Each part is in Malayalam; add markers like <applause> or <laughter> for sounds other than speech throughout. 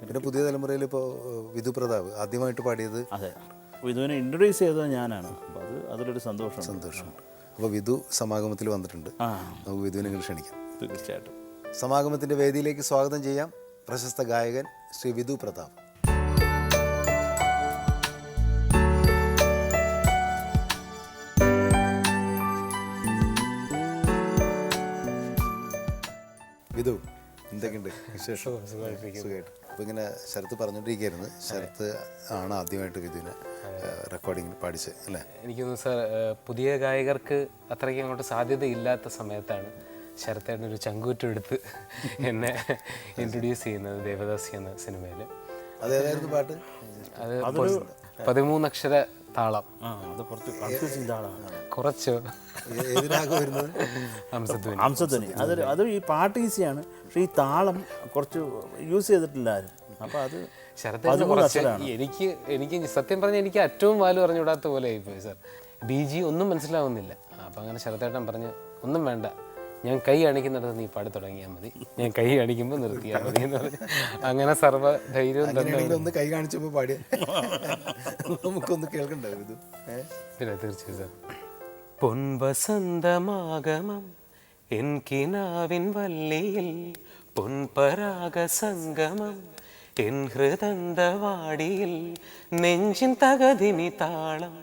പിന്നെ പുതിയ തലമുറയിൽ ഇപ്പോൾ വിധു പ്രതാപ് ആദ്യമായിട്ട് പാടിയത് അതെ. വിധുവിനെ ഇൻട്രൊഡ്യൂസ് ചെയ്തത് ഞാനാണ്. അപ്പോൾ അത് അതിലൊരു സന്തോഷം സന്തോഷം അപ്പോൾ വിധു സമാഗമത്തിൽ വന്നിട്ടുണ്ട്. ആ. നമുക്ക് വിധുവിനെ ക്ഷണിക്കാം. തീർച്ചയായിട്ടും. സമാഗമത്തിന്റെ വേദിയിലേക്ക് സ്വാഗതം ചെയ്യാം പ്രശസ്ത ഗായകൻ ശ്രീ വിധു പ്രതാപ്. വിധു എന്തൊക്കെയുണ്ട് വിശേഷം? സുഖമായിട്ട്. അപ്പോൾ ഇങ്ങനെ ശരത്ത് പറഞ്ഞുകൊണ്ടിരിക്കുകയായിരുന്നു ശരത്ത് ആണ് ആദ്യമായിട്ട് വിധുവിനെ റെക്കോർഡിങ്ങിന് പഠിച്ച് അല്ലേ? എനിക്ക് തോന്നുന്നു സാർ പുതിയ ഗായകർക്ക് അത്രയ്ക്ക് അങ്ങോട്ട് സാധ്യതയില്ലാത്ത സമയത്താണ് ശരത്തേട്ടൻ ഒരു ചങ്കൂറ്റെടുത്ത് എന്നെ ഇൻട്രൊഡ്യൂസ് ചെയ്യുന്നത് ദേവദാസി എന്ന സിനിമയിൽ അതേതായിരുന്നു പാട്ട്? അത് പതിമൂന്നക്ഷര താളം. ആ അത് കുറച്ച് കൺഫ്യൂസിങ് ആളാണ് കുറച്ച്. ഏ- ഏത് രാഗം വരുന്നത് ഹംസധ്വനി അത് അത് ഈ പാട്ട് ഈസിയാണ്. പക്ഷേ ഈ താളം കുറച്ച് യൂസ് ചെയ്തിട്ടില്ല ആരും. അപ്പോൾ അത് ശരത്തേട്ടന് കുറച്ച് എനിക്ക് എനിക്ക് സത്യം പറഞ്ഞാൽ എനിക്ക് ഏറ്റവും വാൽ പറഞ്ഞുവിടാത്ത പോലെ ആയിപ്പോയി സാർ ബി ജി ഒന്നും മനസ്സിലാവുന്നില്ല. അപ്പം അങ്ങനെ ശരത്തേട്ടൻ പറഞ്ഞ് ഒന്നും വേണ്ട. ഞാൻ കൈ അണിക്കുന്നിടത്ത് നീ പാടി തുടങ്ങിയാൽ മതി. ഞാൻ കൈ കാണിക്കുമ്പോൾ നിർത്തിയാൽ മതി എന്ന് പറഞ്ഞു അങ്ങനെ സർവ ധൈര്യവും തന്നെ ഒന്ന് കൈ കാണിച്ചപ്പോൾ പാടിയ നമുക്കൊന്ന് കേൾക്കണ്ടായിരുന്നു പിന്നെ തീർച്ചയായും സാർ. പൊൻവസന്തമാഗമം എൻ കിനാവിൻ വല്ലിയിൽ പൊൻപരാഗ സംഗമം എൻ ഹൃദന്തവാടിയിൽ നെഞ്ചിൻ തകതിമി താളം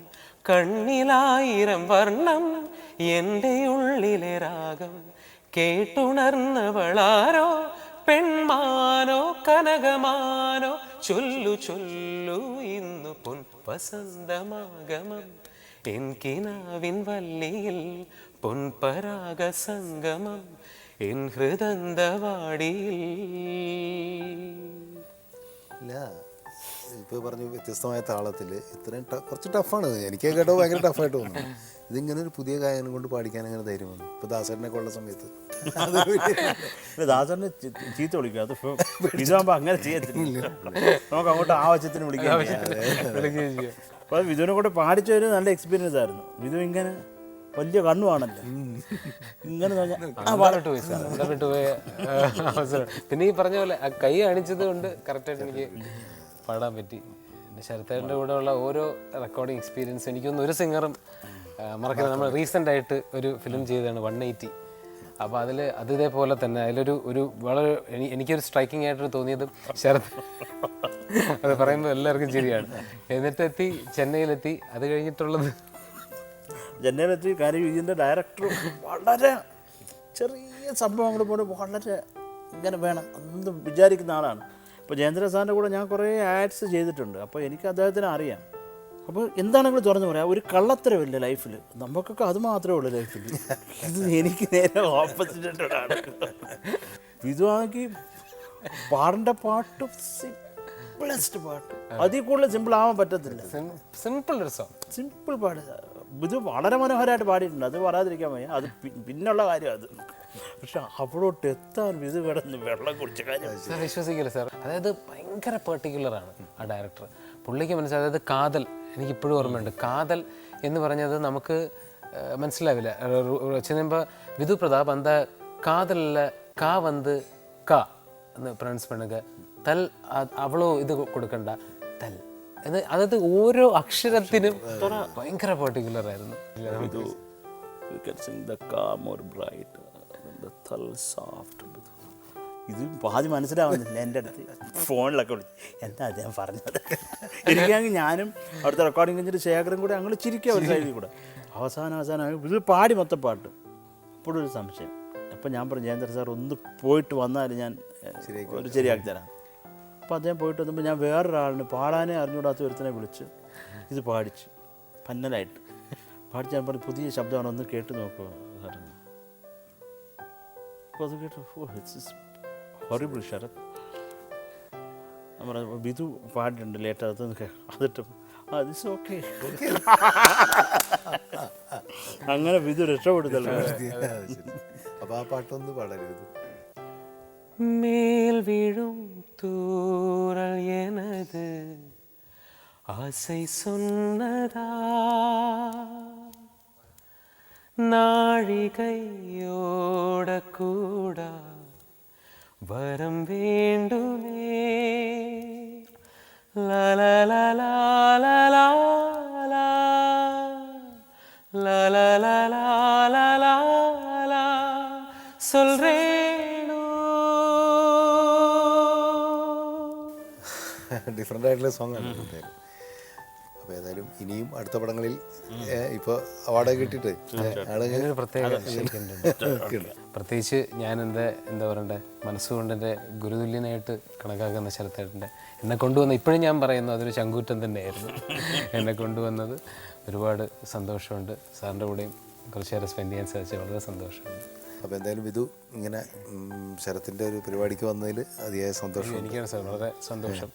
കണ്ണിലായിരം വർണം എന്റെ ഉള്ളിലെ രാഗം കേട്ടുണർന്നവളാരോ? പെൺമാനോ കനകമാനോ? ചൊല്ലു ചൊല്ലു ഇന്നു പൊൻ വസന്തമാഗമം എൻ കിനാവിൻ വല്ലിയിൽ പൊൻപരാഗ സംഗമം എൻ ഹൃദന്തവാടിയിൽ ഇല്ല. ഇപ്പോൾ പറഞ്ഞു വ്യത്യസ്തമായ താളത്തിൽ ഇത്രയും ട- കുറച്ച് ടഫാണ്. എനിക്ക് കേട്ടോ ഭയങ്കര ടഫായിട്ട് തോന്നുന്നു. ഇതിങ്ങനെ ഒരു പുതിയ ഗായകനെ കൊണ്ട് പാടിക്കാൻ അങ്ങനെ ധൈര്യം വന്നു. ഇപ്പോൾ ദാസേട്ടനൊക്കെ ഉള്ള സമയത്ത്. ദാസറിനെ ചീത്ത വിളിക്കുക അത് അങ്ങനെ ചെയ്യത്തില്ല. നമുക്ക് അങ്ങോട്ട് ആവശ്യത്തിന് വിളിക്കാം അപ്പോൾ വിധുവിനെ കൂടെ പാടിച്ച ഒരു നല്ല എക്സ്പീരിയൻസ് ആയിരുന്നു. വിധു ഇങ്ങനെ വലിയ കണ്ണുവാണല്ലോ. ഇങ്ങനെ ആ, പിന്നെ ഈ പറഞ്ഞ പോലെ കൈ അണിച്ചത് കൊണ്ട് കറക്റ്റായിട്ട് എനിക്ക് പാടാൻ പറ്റി. ശരത്തേന്റെ കൂടെ ഉള്ള ഓരോ റെക്കോർഡിങ് എക്സ്പീരിയൻസ് എനിക്കൊന്നും ഒരു സിംഗറും മറക്കില്ല നമ്മൾ റീസെന്റ് ആയിട്ട് ഒരു ഫിലിം ചെയ്തതാണ് വൺ എയ്റ്റി അപ്പോൾ അതിൽ അത് ഇതേപോലെ തന്നെ അതിലൊരു ഒരു വളരെ എനി- എനിക്കൊരു സ്ട്രൈക്കിംഗ് ആയിട്ട് തോന്നിയത് ശരത്. അത് പറയുമ്പോൾ എല്ലാവർക്കും ശരിയാണ് എന്നിട്ടെത്തി ചെന്നൈയിലെത്തി. അത് കഴിഞ്ഞിട്ടുള്ളത്? ചെന്നൈയിലെത്തി കാര്യം ഇതിന്റെ ഡയറക്ടർ വളരെ ചെറിയ സംഭവങ്ങൾ പോലും വളരെ ഇങ്ങനെ വേണം എന്ന് വിചാരിക്കുന്ന ആളാണ്. ഇപ്പോൾ ജയേന്ദ്ര സാറിന്റെ കൂടെ ഞാൻ കുറേ ആഡ്സ് ചെയ്തിട്ടുണ്ട്. അപ്പോൾ എനിക്ക് അദ്ദേഹത്തിന് അറിയാം. അപ്പോൾ എന്താണെങ്കിലും തുറന്നു പറയാം? ഒരു കള്ളത്തരമില്ല ലൈഫിൽ നമുക്കൊക്കെ അത് മാത്രമേ ഉള്ളൂ ലൈഫിൽ ഇത് എനിക്ക് നേരെ ഓപ്പോസിറ്റാണ് ഇതുവാണെങ്കിൽ പാടേണ്ട പാട്ട് സിമ്പിളസ്റ്റ് പാട്ട്. അതിൽ കൂടുതൽ സിമ്പിൾ ആവാൻ പറ്റത്തില്ല. സിമ്പിൾ രസം സിമ്പിൾ പാട്. ഇത് വളരെ മനോഹരമായിട്ട് പാടിയിട്ടുണ്ട്. അത് പറയാതിരിക്കാൻ വയ്യ. അത് പിന്നുള്ള കാര്യം അത്. പക്ഷെ അവിടോട്ട് എത്താൻ ഇത് കിടന്ന് വെള്ളം കുടിച്ച കാര്യം. സാർ വിശ്വസിക്കില്ല സാർ. അതായത് ഭയങ്കര പെർട്ടിക്കുലറാണ് ആ ഡയറക്ടർ പുള്ളിക്ക് മനസ്സിലായി അതായത് കാതൽ എനിക്കിപ്പോഴും ഓർമ്മയുണ്ട്. കാതൽ എന്ന് പറഞ്ഞത് നമുക്ക് മനസ്സിലാവില്ല. ചെയ്യുമ്പോൾ വിധു പ്രതാപ് എന്താ കാതലല്ല കാ വന്ത് ക എന്ന് പ്രൊനൗൺസ് പണുക തൽ അവളോ ഇത് കൊടുക്കണ്ട. തൽ. എന്ന് അതായത് ഓരോ അക്ഷരത്തിനും ഭയങ്കര പെർട്ടിക്കുലർ ആയിരുന്നു. Soft. ഇത് പാതി മനസ്സിലാവുന്നില്ല എന്റെ അടുത്ത് ഫോണിലൊക്കെ വിളിച്ചു എന്താ അദ്ദേഹം പറഞ്ഞത്? എനിക്കാണെങ്കിൽ ഞാനും അവിടുത്തെ റെക്കോർഡിംഗ് കഴിഞ്ഞിട്ട് ശേഖരം കൂടെ അങ്ങനെ ചിരിക്കുക ഒരു സൈഡിൽ കൂടെ. അവസാനം അവസാനം ഇത് പാടി മൊത്തം പാട്ട്. അപ്പോഴും ഒരു സംശയം. അപ്പം ഞാൻ പറഞ്ഞു ജയേന്ദ്ര സാർ ഒന്ന് പോയിട്ട് വന്നാൽ ഞാൻ ഒരു ശരിയാക്കി തരാം. അപ്പോൾ അദ്ദേഹം പോയിട്ട് വന്നപ്പോൾ ഞാൻ വേറൊരാളിന് പാടാനേ അറിഞ്ഞുകൂടാത്ത ഒരുത്തനെ വിളിച്ച് ഇത് പാടിച്ചു. പന്നലായിട്ട്. പാടിച്ച് ഞാൻ പറഞ്ഞു പുതിയ ശബ്ദമാണ് ഒന്ന് കേട്ട് നോക്കുക സാറേ അപ്പോൾ അത് കേട്ടു ഓ ഇറ്റ്സ് ഹൊറിബിൾ ശരത് ഞാൻ പറഞ്ഞു ബിദു പാടിയിട്ടുണ്ട് ലേറ്റ് അതൊന്ന് കേ അതിട്ട് ആ ദിസ് ഓക്കെ അങ്ങനെ ബിദു രക്ഷപ്പെടുത്തല്ലോ അപ്പോൾ ആ പാട്ടൊന്ന് പാടരുത് மேல் விழும் தூரல் எனது ஆசை சொன்னதா நாழிகையோட വരം വേണ്ടുമേ ഡിഫറെന്റ് ആയിട്ടുള്ള സോങ്ങാണ് അപ്പോൾ ഏതായാലും ഇനിയും അടുത്ത പടങ്ങളിൽ ഇപ്പോൾ അവാർഡ് കിട്ടിയിട്ട് ആൾ ഒരു പ്രത്യേക പ്രത്യേകിച്ച് ഞാൻ എന്റെ എന്താ പറയണ്ടേ മനസ്സുകൊണ്ട് എന്റെ ഗുരുതുല്യനായിട്ട് കണക്കാക്കുന്ന ശരത്തേട്ടന്റെ എന്നെ കൊണ്ടുവന്ന ഇപ്പോഴും ഞാൻ പറയുന്നു അതൊരു ചങ്കൂറ്റം തന്നെയായിരുന്നു. <laughs> എന്നെ കൊണ്ടുവന്നത് ഒരുപാട് സന്തോഷമുണ്ട്. സാറിന്റെ കൂടെയും കുറച്ച് നേരം സ്പെൻഡ് ചെയ്യാൻ സാധിച്ചത് വളരെ സന്തോഷമുണ്ട്. അപ്പോൾ എന്തായാലും ഇത് ഇങ്ങനെ ശരത്തിന്റെ ഒരു പരിപാടിക്ക് വന്നതിൽ അതിയായ സന്തോഷം എനിക്കാണ് സാർ വളരെ സന്തോഷം.